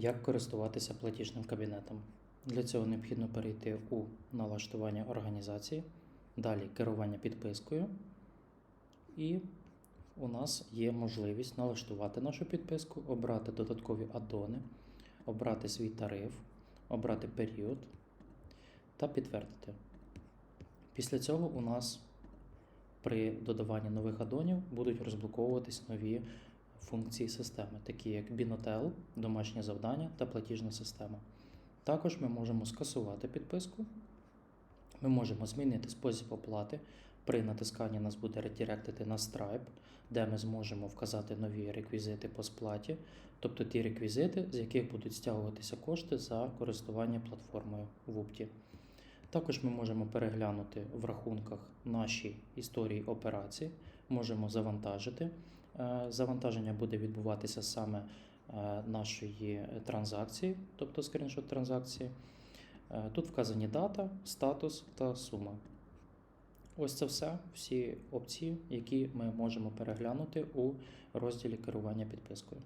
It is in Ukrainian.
Як користуватися платіжним кабінетом? Для цього необхідно перейти у налаштування організації, далі керування підпискою, і у нас є можливість налаштувати нашу підписку, обрати додаткові аддони, обрати свій тариф, обрати період та підтвердити. Після цього у нас при додаванні нових аддонів будуть розблоковуватись нові функції системи, такі як Binotel, домашнє завдання та платіжна система. Також ми можемо скасувати підписку, ми можемо змінити спосіб оплати. При натисканні нас буде редиректити на Stripe, де ми зможемо вказати нові реквізити по сплаті, тобто ті реквізити, з яких будуть стягуватися кошти за користування платформою в Упті. Також ми можемо переглянути в рахунках наші історії операцій, можемо завантажити. Е, Завантаження буде відбуватися саме е, нашої транзакції, тобто скріншот транзакції. Е, Тут вказані дата, статус та сума. Ось це все, всі опції, які ми можемо переглянути у розділі керування підпискою.